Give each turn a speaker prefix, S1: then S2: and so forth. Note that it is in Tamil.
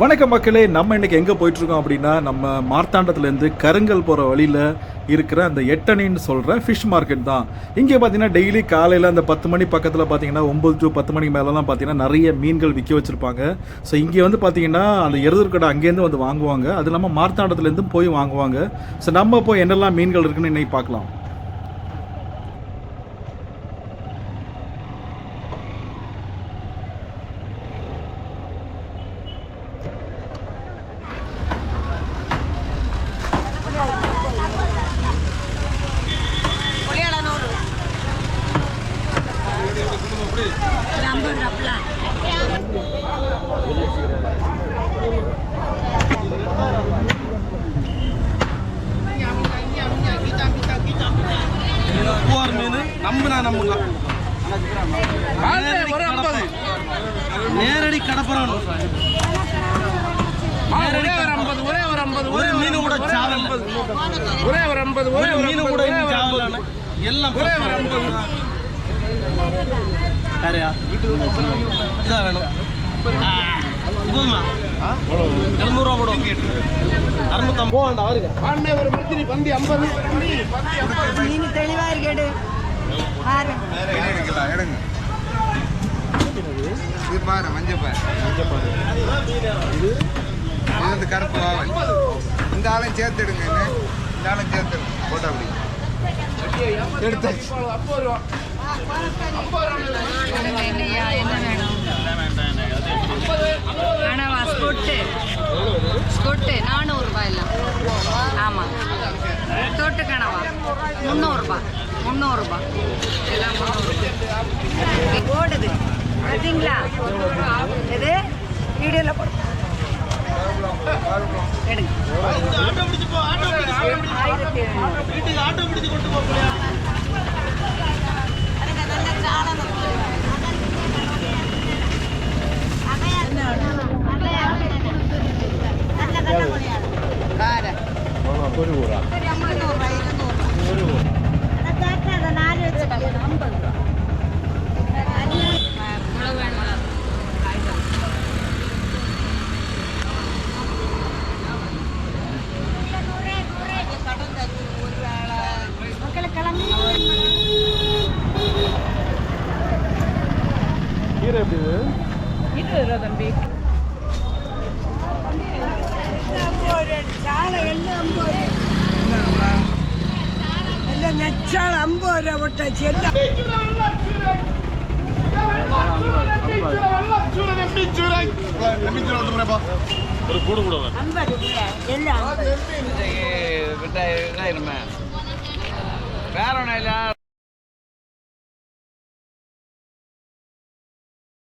S1: வணக்கம் மக்களே நம்ம இன்னைக்கு எங்கே போயிட்டுருக்கோம் அப்படின்னா நம்ம மார்த்தாண்டத்துலேருந்து கருங்கல் போகிற வழியில் இருக்கிற அந்த எட்டணின்னு சொல்கிற ஃபிஷ் மார்க்கெட் தான். இங்கே பார்த்தீங்கன்னா டெய்லி காலையில் அந்த பத்து மணி பக்கத்தில் பார்த்தீங்கன்னா ஒம்பது டு பத்து மணிக்கு மேலெலாம் பார்த்தீங்கன்னா நிறைய மீன்கள் விற்க வச்சுருப்பாங்க. ஸோ இங்கே வந்து பார்த்தீங்கன்னா அந்த எருதூர் கடை அங்கேருந்து வந்து வாங்குவாங்க. அது இல்லாமல் மார்த்தாண்டத்துலேருந்து போய் வாங்குவாங்க. ஸோ நம்ம போய் என்னெல்லாம் மீன்கள் இருக்குன்னு இன்றைக்கி பார்க்கலாம்.
S2: பூவார் மீன் நம்பினா
S3: ஐம்பது
S2: நேரடி கடப்புறம்
S3: ஒரு ஐம்பது ஒரே ஒரு ஐம்பது
S2: ஒரு மீன் கூட சாவல்
S3: ஒரே ஒரு ஐம்பது. ஒரே
S2: மீன் கூட சாவல் எல்லாம்
S3: ஒரே ஒரு ஐம்பது.
S2: யாரையா? இதான் வேணும். போதுமா எழுநூறுவா போடும் அறுநூத்தம்பது. போகண்டா அவருக்கு
S3: ஒரு மத்திரி பந்தி ஐம்பது.
S4: தெளிவா இருக்கேடு பாரு
S5: எடுக்கலாம்? எடுங்க. இது பாரு மஞ்சள் பாரு. இது வந்து கருப்பு வாவல் இந்த ஆளும் சேர்த்து எடுங்க என்ன? இந்த ஆளும் சேர்த்து எடுங்க. போட்டோ அப்படி. எடுத்தாச்சு.
S4: கனவா ஸ்கொட்டு ஸ்கொட்டு நானூறுரூபா எல்லாம் ஆமாம் தொட்டு கனவா முந்நூறுரூபா முந்நூறுரூபா எல்லாம் முந்நூறு ஓடுது. பார்த்தீங்களா இது வீடியோவில் போடு. எடுங்க. ஆயிரத்தி எழுநூறு
S2: வீட்டுக்கு ஆட்டோ பிடிச்சு கொண்டு போக
S4: വേറെ
S1: கீரை எப்படி இது ஒரு கூடு கூட
S3: வேற ஒன்றும் இல்லை.